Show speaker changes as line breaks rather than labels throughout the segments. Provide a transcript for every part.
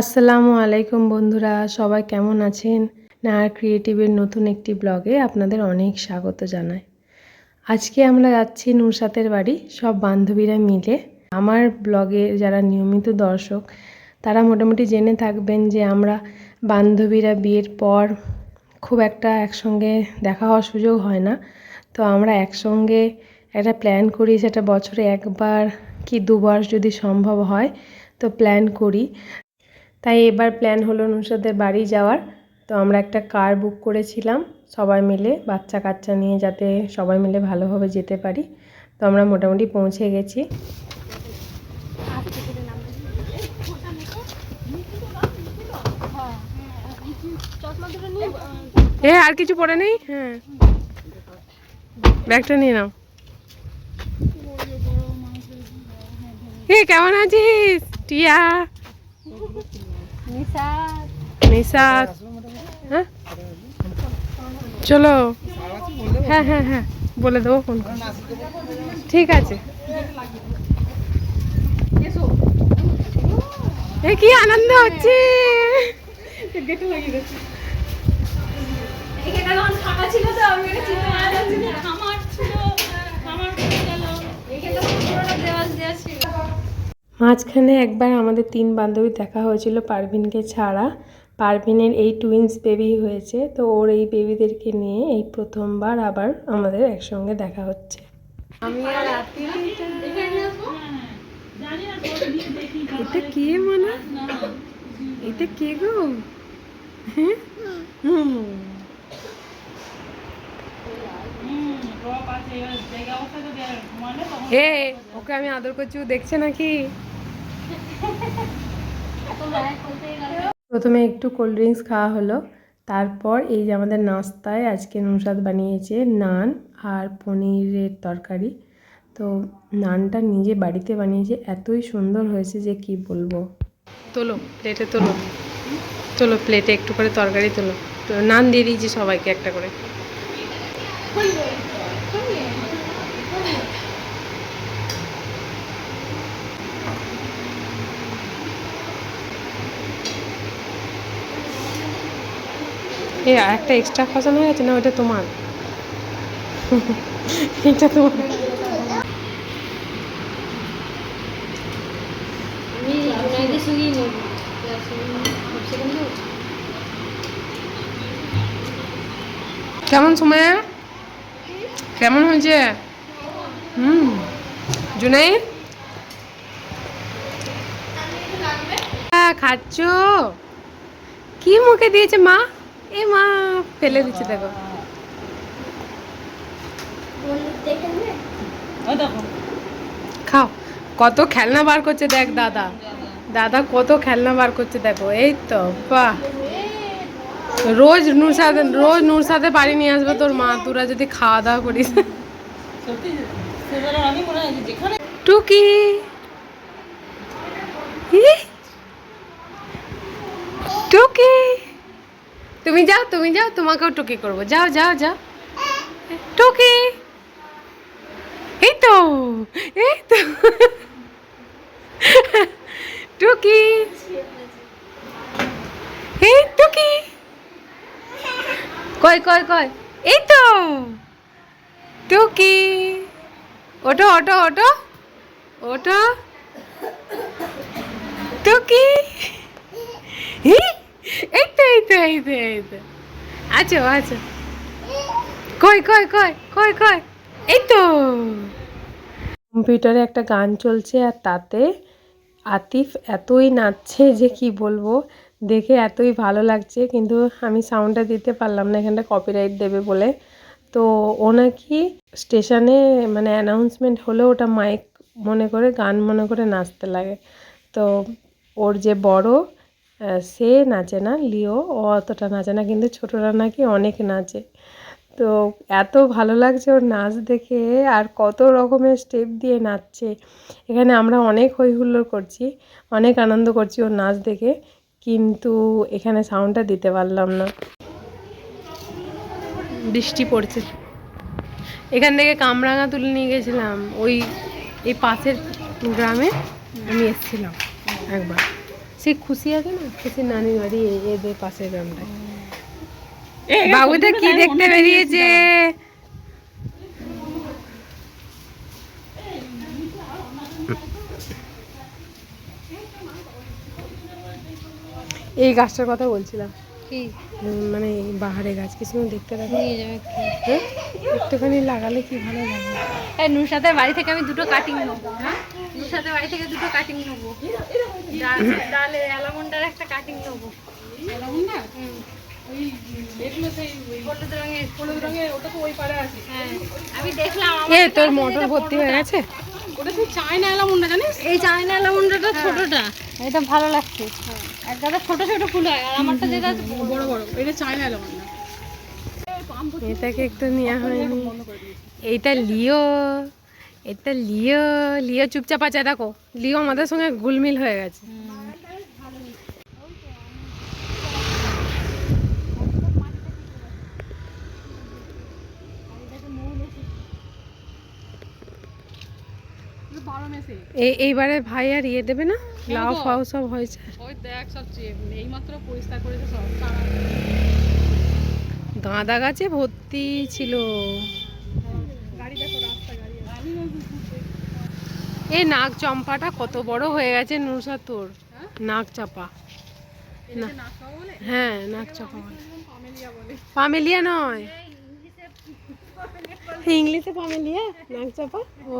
আসসালামু আলাইকুম বন্ধুরা, সবাই কেমন আছেন? নায়ার ক্রিয়েটিভের নতুন একটি ব্লগে আপনাদের অনেক স্বাগত জানাই। আজকে আমরা যাচ্ছি নুরসাতের বাড়ি, সব বান্ধবীরা মিলে। আমার ব্লগের যারা নিয়মিত দর্শক, তারা মোটামুটি জেনে থাকবেন যে আমরা বান্ধবীরা বিয়ের পর খুব একটা একসঙ্গে দেখা হওয়ার সুযোগ হয় না। তো আমরা একসঙ্গে একটা প্ল্যান করি, সেটা বছরে একবার কি দুবার যদি সম্ভব হয়, তো প্ল্যান করি। তাই এবার প্ল্যান হলো নুসরাতের বাড়ি যাওয়ার। তো আমরা একটা কার বুক করেছিলাম সবাই মিলে বাচ্চা কাচ্চা নিয়ে যাতে সবাই মিলে ভালোভাবে যেতে পারি। তো আমরা মোটামুটি পৌঁছে গেছি। এ আর কিছু পড়ে নেই? হ্যাঁ। ব্যাগটা নিয়ে নাও। এ কেমন আছিস? টিয়া। নিশাদ হ্যাঁ? চলো। হ্যাঁ হ্যাঁ হ্যাঁ বলে দেবো ফোন করে। ঠিক আছে। এ, কি আনন্দ হচ্ছে? মাঝখানে একবার আমাদের তিন বান্ধবী দেখা হয়েছিল পারভিনকে ছাড়া। পারভিনের এই টুইন্স বেবি হয়েছে তো ওর এই বেবিদেরকে নিয়ে এই প্রথমবার আবার আমাদের একসঙ্গে দেখা হচ্ছে। আমি আর এটা কে মনে? এটা কে গো? হ্যাঁ? হে ওকে আমি আদর করছি দেখছে নাকি? প্রথমে একটু কোল্ড ড্রিঙ্কস খাওয়া হলো। তারপর এই যে আমাদের নাস্তায় আজকে নুসাদ বানিয়েছে নান আর পনিরের তরকারি। তো নানটা নিজে বাড়িতে বানিয়েছে, এতই সুন্দর হয়েছে যে কি বলব। তোলো প্লেটে তোলো। তোলো প্লেটে একটু করে তরকারি তোলো। তো নান দিয়ে দিয়েছি সবাইকে একটা করে। এ আর একটা এক্সট্রা খসানো হয়ে গেছে না ওটা তোমার? এটা তোমার। কেমন সময় কেমন হয়েছে? হুম জুনাই খাচ্ছ? কি মুখে দিয়েছে মা? এ মা, ফেলে দিচ্ছে, দেখো। খাও। কত খেলনা বার করছে, দেখ দাদা। দাদা কত খেলনা বার করছে, দেখো। এই তো, বাহ। রোজ নূর রোজ নূর সাথে বাড়ি নিয়ে আসবে তোর মা। তোরা যদি খাওয়া দাওয়া করিস। টুকি। টুকি। তুমি যাও তুমি যাও তোমাকেও টুকি করব। যাও যাও যাও। টুকি। এই তো এই তো। টুকি। এই টুকি। কই কই কই? এই তো। টুকি। ওটো ওটো ওটো ওটো টুকি। হি, এই তো এই তো এই তো আছো আছো কই কই কই কই কই? এই তো। কম্পিউটারে একটা গান চলছে আর তাতে আতিফ এতই নাচছে যে কি বলব, দেখে এতই ভালো লাগছে, কিন্তু আমি সাউন্ডটা দিতে পারলাম না, এখানটা কপিরাইট দেবে বলে। তো ও নাকি স্টেশনে মানে অ্যানাউন্সমেন্ট হলে ওটা মাইক মনে করে, গান মনে করে নাচতে লাগে। তো ওর যে বড় সে নাচে না, লিও। ও অতটা নাচে না, কিন্তু ছোটরা নাকি অনেক নাচে। তো এত ভালো লাগছে ওর নাচ দেখে, আর কত রকমের স্টেপ দিয়ে নাচছে। এখানে আমরা অনেক হই হুল্লোড় করছি, অনেক আনন্দ করছি ওর নাচ দেখে, কিন্তু এখানে সাউন্ডটা দিতে পারলাম না। বৃষ্টি পড়ছে। এখান থেকে কামরাঙা তুলে নিয়ে গেছিলাম। ওই, এই পাশের গ্রামে আমি এসেছিলাম একবার। সেই খুশি আছে না? খুশি নানির বাড়ি এদের পাশের গ্রামটায়। বাবুদের কি দেখতে বেরিয়েছে? এই গাছটার কথা বলছিলাম।
কি?
মানে বাহারে গাছ কিছু দেখতে দেখো
নিয়ে যাবে
হ্যাঁ? একটুখানি লাগালে কি ভালো লাগে?
এই নুরসাদের বাড়ি থেকে আমি দুটো কাটিং নেব। হ্যাঁ? নুরসাদের বাড়ি থেকে দুটো কাটিং নেব। ডাল ডালে অ্যালামন্ডার একটা কাটিং নেব। হুম। হলুদ রঙের হলুদ রঙের ওটা তো ওই পারে আছে। হ্যাঁ। আমি দেখলাম
এ তোর মোটর ভর্তি হয়ে গেছে?
ওটা তো চায়না অ্যালামন্ডা জানিস? এই চায়না অ্যালামন্ডাটা ছোটটা। এটা ভালো লাগছে। এক গাদা ছোট ছোট ফুল হয় আর আমারটা যেটা বড় বড়। এটা চায়না অ্যালামন্ডা
এটাকে একটু নেওয়া হয়নি। এইটা লিও। এটা লিও লিও চুপচাপ আছে দেখো। লিও আমাদের সঙ্গে গুলমিল হয়ে গেছে। এইবারে ভাই আর ইয়ে দেবে না? লাউ ফাউ সব হয়েছে। গাঁদা গাছে ভর্তি ছিল। এই নাক চম্পাটা কত বড় হয়ে গেছে নুসা তোর। নাক চাপা। না। হ্যাঁ নাক চাপা বলে। পামেলিয়া নয়। ইংলিশে পামেলিয়া নাক চাপা? ও।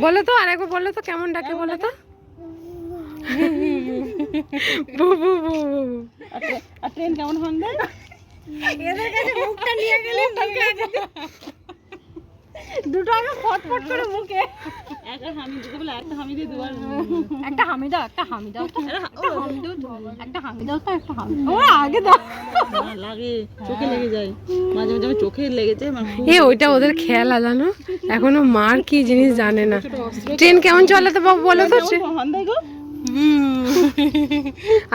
বলো? তো আরেকবার বলো তো কেমন ডাকে বলো তো? বু বু বু বু বু।
আর ট্রেন কেমন হন এদের কাছে মুখটা নিয়ে গেলে দুটো আগে ফটফট করে মুখে। একটা বলে একটা দুবার একটা হামি দাও একটা হামি দাও তো একটা হামি দাও তো একটা হামি দাও তো একটা হামি ও আগে দাও।
লাগে চোখে লেগে যায়। মাঝে মাঝে চোখে লেগেছে
এ ওইটা ওদের খেয়াল জানো এখনও মার কি জিনিস জানে না। ট্রেন কেমন চলে তো? বাবু বলো তো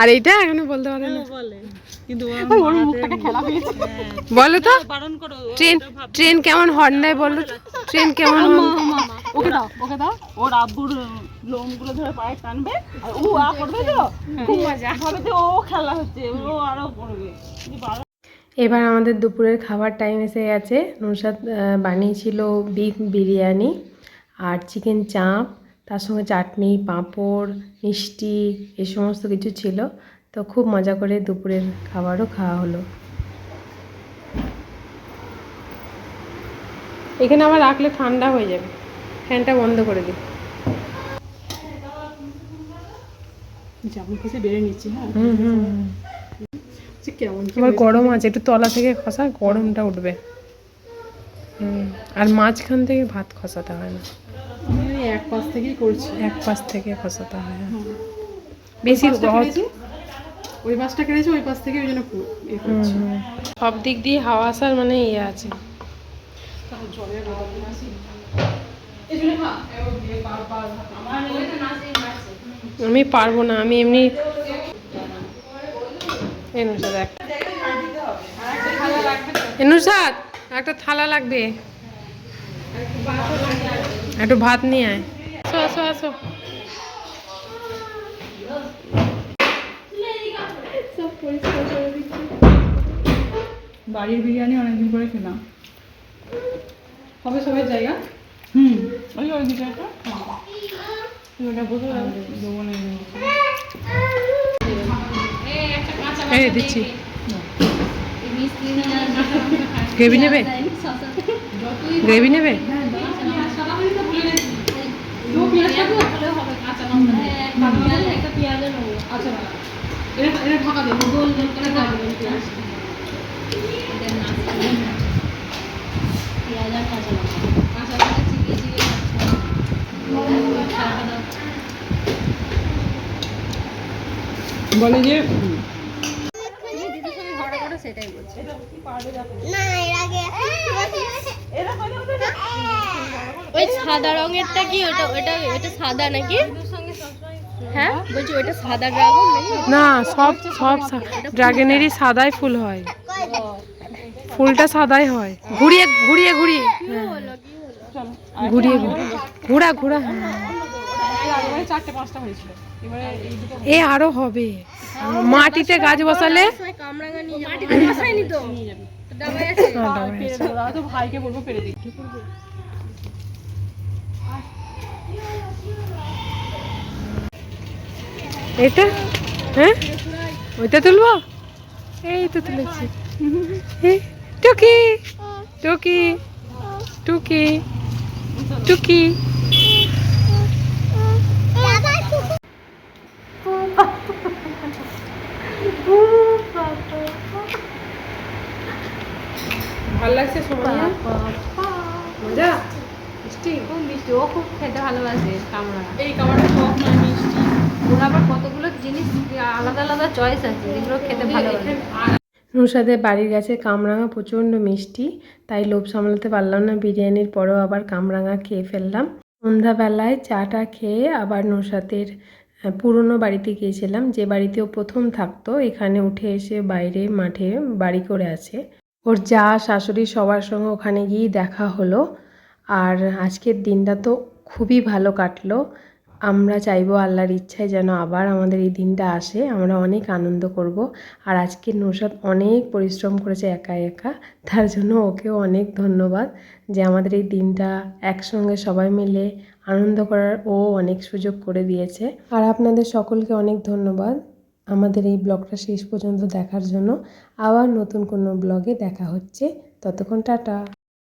আর এইটা এখনও বলতে পারে না।
বলে? কিন্তু
ওর মুখটাকে খেলা হয়েছে
বলো তো
বারণ করো
ট্রেন ট্রেন কেমন হর্ন দেয় বলো ট্রেন কেমন
ওকে দাও ওকে দাও।
ওর আব্বুর লোমগুলো ধরে পায়ে টানবে আর ও আ করবে তো?
খুব মজা।
ভাবে যে ও খেলা হচ্ছে ও আরও করবে।
এবার আমাদের দুপুরের খাবার টাইম এসে গেছে। আহ, বানিয়েছিল বিফ বিরিয়ানি আর চিকেন চাপ তার সঙ্গে চাটনি পাঁপড় মিষ্টি এ সমস্ত কিছু ছিল। তো খুব মজা করে দুপুরের খাবারও খাওয়া হলো। এখানে আবার রাখলে ঠান্ডা হয়ে যাবে। ফ্যানটা বন্ধ করে দিই
যেমন কিছু বেড়ে নিচ্ছি হ্যাঁ। সে কেমন
আবার গরম আছে একটু তলা থেকে খসা গরমটা উঠবে। আর মাঝখান থেকে ভাত খসাতে হয় না।
এক পাশ থেকেই করছি।
এক পাশ থেকে খসাতে হয় বেশি গরম-
কেটেছি, ওই পাশটা কেটেছে ওই পাশ থেকে ওই জন্য।
সব দিক দিয়ে হাওয়া আসার মানে ইয়ে আছে। আমি পারব না আমি এমনি এনুসাদ একটা এনুসাদ একটা থালা লাগবে। একটু ভাত নিয়ে আয়। আসো আসো আসো।
বাড়ির বিরিয়ানি অনেকদিন করে খেলাম।
হবে সবাই জায়গা?
হুম ওই ওই দিকে একটা।
ওটা বসে
দেবো না
এই দিচ্ছি। গ্রেভি নেবে? গ্রেভি নেবে?
আচ্ছা
বলে যে
ওই সাদা রঙেরটা কি ওটা ওটা ওটা সাদা নাকি? হ্যাঁ? বলছি ওটা সাদা ড্রাগন
না সব সব ড্রাগনেরই সাদাই ফুল হয়। ফুলটা সাদাই হয়। ঘুরিয়ে ঘুরিয়ে ঘুরিয়ে। হ্যাঁ। ঘুরিয়ে ঘোরা ঘোরা। হ্যাঁ এ আরও হবে। মাটিতে গাছ বসালে?
মাটিতে বসাইনি তো?
ভাইকে বলব পেরে দিই
এটা? হ্যাঁ? ওইটা তুলবো? এই তো তুলেছি। টুকি টুকি টুকি টুকি। ভালো লাগছে সময় মজা? মিষ্টি
খুব মিষ্টি ও খুব খেতে ভালোবাসে কামড়া
এই টক নয়। মিষ্টি
ওর আবার কতগুলো জিনিস আলাদা আলাদা চয়েস আছে যেগুলো খেতে ভালোবাসে
নুসাদের বাড়ির গাছে কামরাঙা প্রচণ্ড মিষ্টি তাই লোভ সামলাতে পারলাম না বিরিয়ানির পরও আবার কামরাঙা খেয়ে ফেললাম। সন্ধ্যাবেলায় চাটা খেয়ে আবার নুসাদের পুরনো বাড়িতে গিয়েছিলাম যে বাড়িতে ও প্রথম থাকতো এখানে উঠে এসে বাইরে মাঠে বাড়ি করে আছে। ওর যা শাশুড়ি সবার সঙ্গে ওখানে গিয়েই দেখা হলো আর আজকের দিনটা তো খুবই ভালো কাটলো। আমরা চাইব আল্লাহর ইচ্ছায় যেন আবার আমাদের এই দিনটা আসে, আমরা অনেক আনন্দ করব। আর আজকে নৌসাদ অনেক পরিশ্রম করেছে একা একা, তার জন্য ওকেও অনেক ধন্যবাদ যে আমাদের এই দিনটা একসঙ্গে সবাই মিলে আনন্দ করার ও অনেক সুযোগ করে দিয়েছে। আর আপনাদের সকলকে অনেক ধন্যবাদ আমাদের এই ব্লগটা শেষ পর্যন্ত দেখার জন্য। আবার নতুন কোনো ব্লগে দেখা হচ্ছে। ততক্ষণ টাটা।